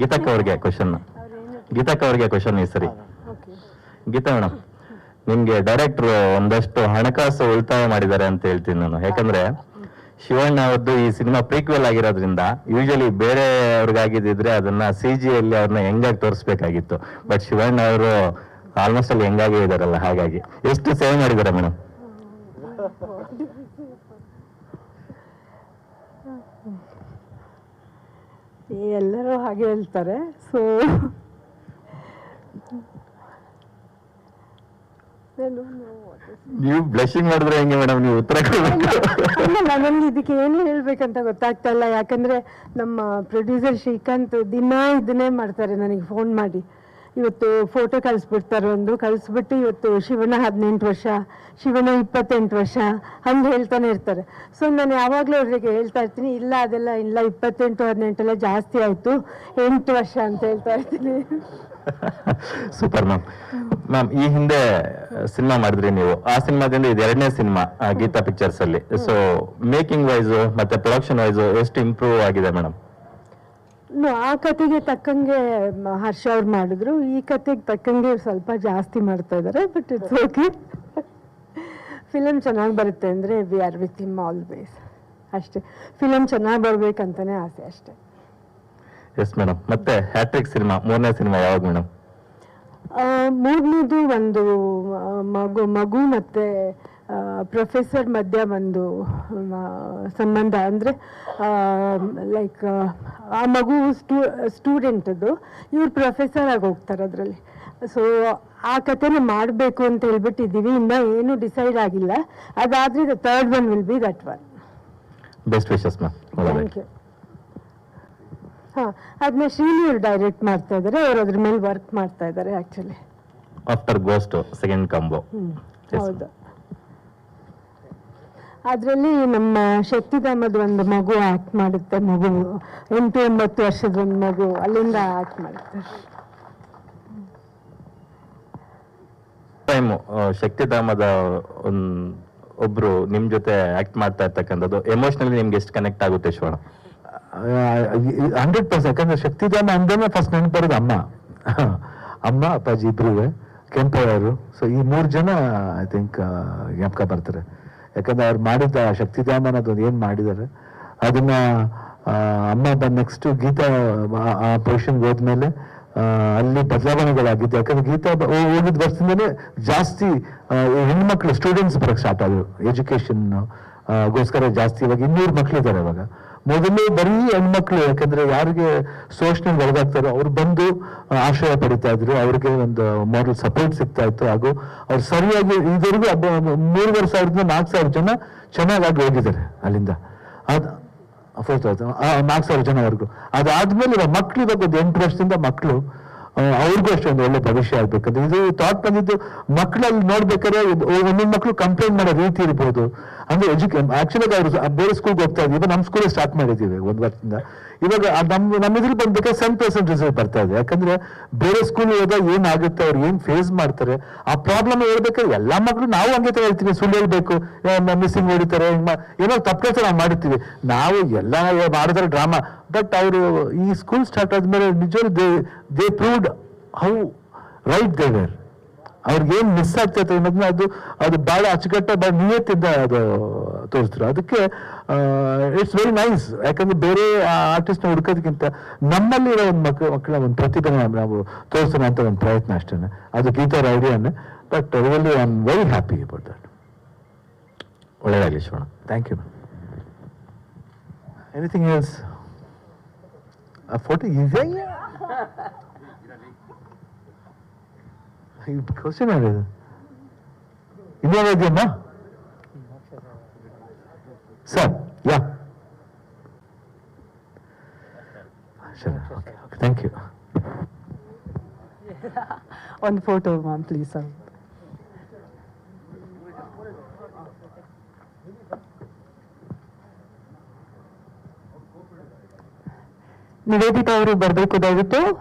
ಗೀತಕ್ಕ ಅವ್ರಿಗೆ ಕ್ವಶನ್ ಗೀತಕ್ಕ ಅವ್ರಿಗೆ ಕ್ವಶನ್ ಈ ಸರಿ. ಗೀತಾ ಮೇಡಮ್ ನಿಮ್ಗೆ ಡೈರೆಕ್ಟರ್ ಒಂದಷ್ಟು ಹಣಕಾಸು ಉಳಿತಾಯ ಮಾಡಿದ್ದಾರೆ ಅಂತ ಹೇಳ್ತೀನಿ ನಾನು. ಯಾಕಂದ್ರೆ ಶಿವಣ್ಣ ಅವ್ರದ್ದು ಈ ಸಿನಿಮಾ ಪ್ರೀಕ್ವೆಲ್ ಆಗಿರೋದ್ರಿಂದ ಯೂಶಲಿ ಬೇರೆ ಅವ್ರಿಗಾಗಿದ್ದಿದ್ರೆ ಅದನ್ನ ಸಿ ಜಿ ಅಲ್ಲಿ ಅವ್ರನ್ನ ಹೆಂಗಾಗಿ ತೋರಿಸ್ಬೇಕಾಗಿತ್ತು. ಬಟ್ ಶಿವಣ್ಣ ಅವರು ಆಲ್ಮೋಸ್ಟ್ ಅಲ್ಲಿ ಹೆಂಗಾಗೇ ಇದಾರಲ್ಲ ಹಾಗಾಗಿ. ಎಷ್ಟು ಸೇವ್ ಮಾಡಿದಾರೆ ಮೇಡಮ್ ಎಲ್ಲರೂ ಹಾಗೆ ಹೇಳ್ತಾರೆ. ಸೊ ನೀವು ಬ್ಲಶಿಂಗ್ ಮಾಡಿದ್ರೆ ಹೆಂಗೆ ಮೇಡಮ್ ನೀವು ಉತ್ತರ ನನಗೆ ಇದಕ್ಕೆ ಏನು ಹೇಳ್ಬೇಕಂತ ಗೊತ್ತಾಗ್ತಾ ಇಲ್ಲ. ಯಾಕಂದ್ರೆ ನಮ್ಮ ಪ್ರೊಡ್ಯೂಸರ್ ಶ್ರೀಕಾಂತ್ ದಿನ ಇದನ್ನೇ ಮಾಡ್ತಾರೆ ನನಗೆ ಫೋನ್ ಮಾಡಿ. ಇವತ್ತು ಫೋಟೋ ಕಳಿಸ್ಬಿಡ್ತಾರೆ ಒಂದು. ಕಳಿಸ್ಬಿಟ್ಟು ಇವತ್ತು ಶಿವನ ಹದಿನೆಂಟು ವರ್ಷ ಶಿವನ ಇಪ್ಪತ್ತೆಂಟು ವರ್ಷ ಹಂಗೆ ಹೇಳ್ತಾನೆ ಇರ್ತಾರೆ. ಸೊ ನಾನು ಯಾವಾಗಲೂ ಅವರಿಗೆ ಹೇಳ್ತಾ ಇರ್ತೀನಿ, ಇಲ್ಲ ಅದೆಲ್ಲ, ಇಲ್ಲ ಇಪ್ಪತ್ತೆಂಟು, ಹದಿನೆಂಟೆಲ್ಲ ಜಾಸ್ತಿ ಆಯಿತು, ಎಂಟು ವರ್ಷ ಅಂತ ಹೇಳ್ತಾ ಇರ್ತೀನಿ. ಸೂಪರ್ ಮ್ಯಾಮ್ ಮ್ಯಾಮ್ ಈ ಹಿಂದೆ ಸಿನಿಮಾ ಮಾಡಿದ್ರಿ ನೀವು. ಆ ಸಿನಿಮಾದಿಂದ ಇದು ಎರಡನೇ ಸಿನಿಮಾ ಗೀತಾ ಪಿಕ್ಚರ್ಸ್ ಅಲ್ಲಿ. ಸೊ ಮೇಕಿಂಗ್ ವೈಸ್ ಮತ್ತೆ ಪ್ರೊಡಕ್ಷನ್ ವೈಸ್ ಎಷ್ಟು ಇಂಪ್ರೂವ್ ಆಗಿದೆ ಮೇಡಮ್ ಆ ಕತೆಗೆ ತಕ್ಕಂಗೆ ಹರ್ಷ ಅವ್ರು ಮಾಡಿದ್ರು. ಈ ಕತೆಗೆ ತಕ್ಕಂಗೆ ಸ್ವಲ್ಪ ಜಾಸ್ತಿ ಮಾಡ್ತಾ ಇದ್ದಾರೆ ಬಟ್ ಇಟ್ಸ್ ಓಕೆ ಫಿಲಮ್ ಚೆನ್ನಾಗಿ ಬರುತ್ತೆ ಅಂದರೆ we are with him always ಅಷ್ಟೇ. ಫಿಲಮ್ ಚೆನ್ನಾಗಿ ಬರ್ಬೇಕಂತಾನೆ ಆಸೆ ಅಷ್ಟೇ. ಎಸ್ ಮೇಡಮ್ ಮತ್ತೆ ಹ್ಯಾಟ್ರಿಕ್ ಸಿನಿಮಾ ಮೂರನೇ ಸಿನಿಮಾ ಯಾವಾಗ ಮೇಡಮ್ ಮೂರನೇದು ಒಂದು ಮಗು ಮಗು ಮತ್ತೆ ಪ್ರೊಫೆಸರ್ ಮಧ್ಯ ಒಂದು ಸಂಬಂಧ ಅಂದರೆ ಲೈಕ್ ಆ ಮಗು ಸ್ಟೂ ಸ್ಟೂಡೆಂಟದ್ದು ಇವ್ರು ಪ್ರೊಫೆಸರ್ ಆಗಿ ಹೋಗ್ತಾರೆ ಅದರಲ್ಲಿ. ಸೊ ಆ ಕಥೆನ ಮಾಡಬೇಕು ಅಂತ ಹೇಳ್ಬಿಟ್ಟಿದ್ದೀವಿ. ಇನ್ನೂ ಏನು ಡಿಸೈಡ್ ಆಗಿಲ್ಲ. ಅದಾದರೆ the third one will be that one best wishes ma'am thank you ಹಾಂ ಅದನ್ನ ಶ್ರೀನಿ ಅವ್ರು ಡೈರೆಕ್ಟ್ ಮಾಡ್ತಾ ಇದ್ದಾರೆ ಅವ್ರು ಅದ್ರ ಮೇಲೆ ವರ್ಕ್ ಮಾಡ್ತಾ ಇದ್ದಾರೆ actually after ghost second combo ಹ್ಞೂ ಹೌದು. ಅದರಲ್ಲಿ ನಮ್ಮ ಶಕ್ತಿಧಾಮದ ಒಂದು ಮಗು ಆಕ್ಟ್ ಮಾಡುತ್ತೆ ಮಗು. ಎಂಟು ಒಂಬತ್ತು ವರ್ಷದ ಒಂದು ಮಗು. ಅಲ್ಲಿಂದ ಆಕ್ಟ್ ಮಾಡುತ್ತೆ. ಟೈಮು ಶಕ್ತಿಧಾಮದ ಒಂದು ಒಬ್ರು ನಿಮ್ಮ ಜೊತೆ ಆಕ್ಟ್ ಮಾಡ್ತಾ ಇರ್ತಕ್ಕಂಥದ್ದು ಎಮೋಷನಲಿ ನಿಮ್ಗೆ ಎಷ್ಟು ಕನೆಕ್ಟ್ ಆಗುತ್ತೆ ಶೋಣ ಹಂಡ್ರೆಡ್ ಪರ್ಸೆಂಟ್ ಯಾಕಂದ್ರೆ ಶಕ್ತಿಧಾಮ ಅಂದ್ರೆ ಫಸ್ಟ್ ನೆನಪು ಬರೋದು ಅಮ್ಮ. ಅಮ್ಮ ಅಪ್ಪಾಜಿ ಇಬ್ರು ಕೆಂಪಯ್ಯರು ಸೊ ಈ ಮೂರು ಜನ ಐ ಥಿಂಕ್ ಜ್ಞಾಪಕ ಬರ್ತಾರೆ. ಯಾಕಂದ್ರೆ ಅವ್ರು ಮಾಡಿದ ಶಕ್ತಿಧಾಮ ಅನ್ನೋದು ಏನ್ ಮಾಡಿದ್ದಾರೆ, ಅದನ್ನ ಅಮ್ಮ ಬಂದ ನೆಕ್ಸ್ಟ್ ಗೀತಾ, ಆ- ಪೊಸಿಷನ್ಗೆ ಹೋದ್ಮೇಲೆ ಅಲ್ಲಿ ಬದಲಾವಣೆಗಳಾಗಿದ್ದು. ಯಾಕಂದ್ರೆ ಗೀತಾ ಹೋಗಿದ್ ವರ್ಷದಿಂದನೇ ಜಾಸ್ತಿ ಹೆಣ್ಮಕ್ಳು ಸ್ಟೂಡೆಂಟ್ಸ್ ಬರಕ್ ಸ್ಟಾರ್ಟ್ ಆದ್ರು. ಎಜುಕೇಶನ್ ಗೋಸ್ಕರ ಜಾಸ್ತಿ ಇವಾಗ ಇನ್ನೂರು ಮಕ್ಕಳಿದ್ದಾರೆ ಇವಾಗ. ಮೊದಲು ಬರೀ ಹೆಣ್ಮಕ್ಳು, ಯಾಕಂದ್ರೆ ಯಾರಿಗೆ ಶೋಷಣೆ ಒಳಗಾಗ್ತಾರೋ ಅವ್ರು ಬಂದು ಆಶ್ರಯ ಪಡಿತಾ ಇದ್ರು. ಅವ್ರಿಗೆ ಒಂದು ಮಾರಲ್ ಸಪೋರ್ಟ್ ಸಿಗ್ತಾ ಇತ್ತು. ಹಾಗೂ ಅವ್ರು ಸರಿಯಾಗಿ, ಇದುವರೆಗೂ ಮೂರುವರೆ ಸಾವಿರದಿಂದ ನಾಲ್ಕು ಸಾವಿರ ಜನ ಚೆನ್ನಾಗಿ ಹೋಗಿದ್ದಾರೆ ಅಲ್ಲಿಂದ. ಅದ್ ಫೋರ್ ತೌಸಂಡ್ ನಾಲ್ಕು ಸಾವಿರ ಜನವರೆಗೂ. ಅದಾದ್ಮೇಲೆ ಇವಾಗ ಮಕ್ಳು ಇವಾಗ ಒಂದು ಎಂಟು ವರ್ಷದಿಂದ ಮಕ್ಕಳು ಅವ್ರಿಗೂ ಅಷ್ಟೇ ಒಂದು ಒಳ್ಳೆ ಭವಿಷ್ಯ ಆಗ್ಬೇಕಂದ್ರೆ ಇದು ಥಾಟ್ ಬಂದಿದ್ದು ಮಕ್ಕಳಲ್ಲಿ ನೋಡ್ಬೇಕಾದ್ರೆ ಒಂದೊಂದು ಮಕ್ಕಳು ಕಂಪ್ಲೇಂಟ್ ಮಾಡೋ ರೀತಿ ಇರ್ಬೋದು. ಅಂದ್ರೆ ಎಜುಕೇ ಆಕ್ಚುಲಿ ಅವರು ಬೇರೆ ಸ್ಕೂಲ್ಗೆ ಹೋಗ್ತಾ ಇದ್ದೀವಿ ನಮ್ಮ ಸ್ಕೂಲ್ ಸ್ಟಾರ್ಟ್ ಮಾಡಿದ್ದೀವಿ ಒಂದು ವರ್ಷದಿಂದ. ಇವಾಗ ನಮ್ ನಮ್ಮ ನಮ್ಮ ಇದ್ರಲ್ಲಿ ಬಂದ್ಬೇಕಾದ್ರೆ ಸೆವೆನ್ ಪರ್ಸೆಂಟ್ ರಿಸಲ್ಟ್ ಬರ್ತಾ ಇದೆ. ಯಾಕಂದ್ರೆ ಬೇರೆ ಸ್ಕೂಲ್ ಹೋದಾಗ ಏನಾಗುತ್ತೆ, ಅವ್ರು ಏನ್ ಫೇಸ್ ಮಾಡ್ತಾರೆ, ಆ ಪ್ರಾಬ್ಲಮ್ ಹೇಳ್ಬೇಕಾದ್ರೆ ಎಲ್ಲಾ ಮಕ್ಕಳು ನಾವು ಹಂಗೆ ಹೇಳ್ತೀವಿ, ಸುಳ್ಳು ಹೇಳ್ಬೇಕು. ಮಿಸ್ಸಿಂಗ್ ಹೊಡಿತಾರೆ ಏನೋ ತಪ್ಪು ನಾವು ಮಾಡಿರ್ತೀವಿ. ನಾವು ಎಲ್ಲ ಮಾಡಿದ್ರೆ ಡ್ರಾಮಾ ಬಟ್ ಅವರು ಈ ಸ್ಕೂಲ್ ಸ್ಟಾರ್ಟ್ ಆದಮೇಲೆ ನಿಜವಾಗ್ಲೂ they they proved how right they were ಅವ್ರಿಗೆ ಏನ್ ಮಿಸ್ ಆಗ್ತೈತೆ ಅನ್ನೋದನ್ನ ಅದು ಅದು ಬಹಳ ಅಚ್ಚುಕಟ್ಟ ಬಹಳ ನಿಯತ್ತಿಂದ ಅದು ತೋರಿಸ್ತಾರೆ ಅದಕ್ಕೆ ಇಟ್ಸ್ ವೆರಿ ನೈಸ್ ಯಾಕಂದ್ರೆ ಬೇರೆ ಆರ್ಟಿಸ್ಟ್ನ ಹುಡುಕೋದಕ್ಕಿಂತ ನಮ್ಮಲ್ಲಿರೋ ಒಂದು ಮಕ್ಕಳ ಮಕ್ಕಳ ಒಂದು ಪ್ರತಿಭೆ ನಾವು ತೋರಿಸೋಣ ಅಂತ ಒಂದು ಪ್ರಯತ್ನ ಅಷ್ಟೇ ಅದು ಗೀತಾರ ಐಡಿಯಾನೆ but really I am very happy about that ಒಳ್ಳೆಯದಾಗಲಿ Shivanna thank you anything else ಆ ಫೋಟೋ ಇದೆ ಕ್ವಶನ್ ಹೇಳಿದೆ ಇನ್ನೇನು ಇದೆಯಮ್ಮ ಸರ್ ಯಾ ಸರಿ ಓಕೆ ಓಕೆ ಥ್ಯಾಂಕ್ ಯು ಒಂದು ಫೋಟೋ ಮ್ಯಾಮ್ ಪ್ಲೀಸ್ निवेदिता बरबू दयु